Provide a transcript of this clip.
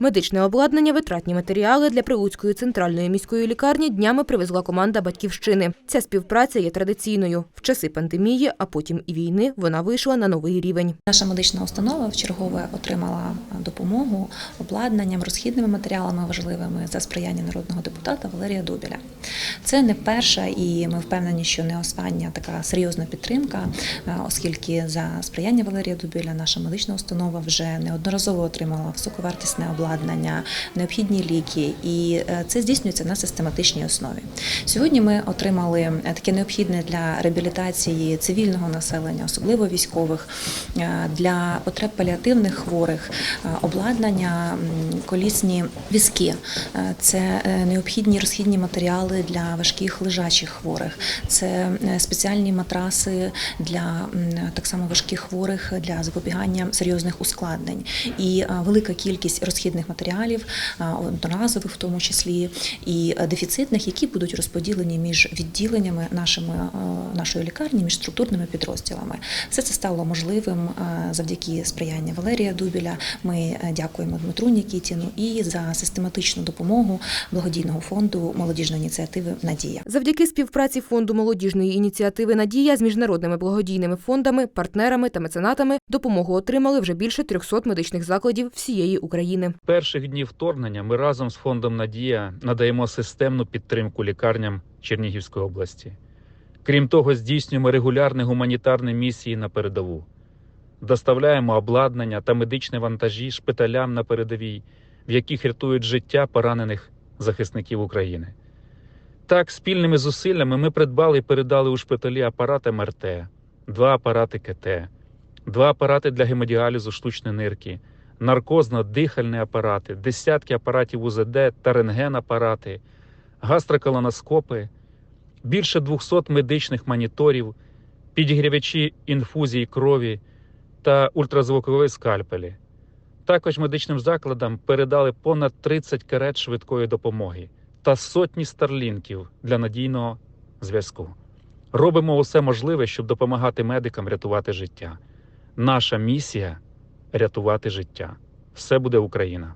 Медичне обладнання, витратні матеріали для Прилуцької центральної міської лікарні днями привезла команда батьківщини. Ця співпраця є традиційною. В часи пандемії, а потім і війни, вона вийшла на новий рівень. Наша медична установа вчергове отримала допомогу обладнанням, розхідними матеріалами важливими за сприяння народного депутата Валерія Дубіля. Це не перша, і ми впевнені, що не остання така серйозна підтримка, е, оскільки за сприяння Валерія Дубіля наша медична установа вже неодноразово отримала високовартісне обладнання, необхідні ліки, і е, це здійснюється на систематичній основі. Сьогодні ми отримали е, таке необхідне для реабілітації цивільного населення, особливо військових, для потреб паліативних хворих, обладнання, колісні візки. Це необхідні розхідні матеріали для важких лежачих хворих, це е, спеціальні матраси для так само важких хворих для запобігання серйозних ускладнень і е, велика кількість розхідних матеріалів, е, одноразових в тому числі, і дефіцитних, які будуть розподілені між відділеннями нашими, нашої лікарні, між структурними підрозділами. Все це стало можливим завдяки сприяння Валерія Дубіля. Ми дякуємо Дмитру Нікітіну і за систематичну допомогу благодійного фонду молодіжної ініціативи Надія. Завдяки співпраці фонду молодіжної ініціативи Надія з міжнародними благодійними фондами, партнерами та меценатами допомогу отримали вже більше 300 медичних закладів всієї України. перших днів вторгнення ми разом з фондом Надія надаємо системну підтримку лікарням Чернігівської області. Крім того, здійснюємо регулярні гуманітарні місії на передову, доставляємо обладнання та медичні вантажі шпиталям на передовій, в яких рятують життя поранених захисників України. Так, спільними зусиллями ми придбали і передали у шпиталі апарат МРТ, два апарати КТ, два апарати для гемодіалізу штучної нирки, наркозно-дихальні апарати, десятки апаратів УЗД та рентген-апарати, гастроколоноскопи, більше 200 медичних моніторів, підігрівачі інфузії крові та ультразвукові скальпелі. Також медичним закладам передали понад 30 карет швидкої допомоги та сотні старлінків для надійного зв'язку. Робимо усе можливе, щоб допомагати медикам рятувати життя. Наша місія рятувати життя. Все буде Україна.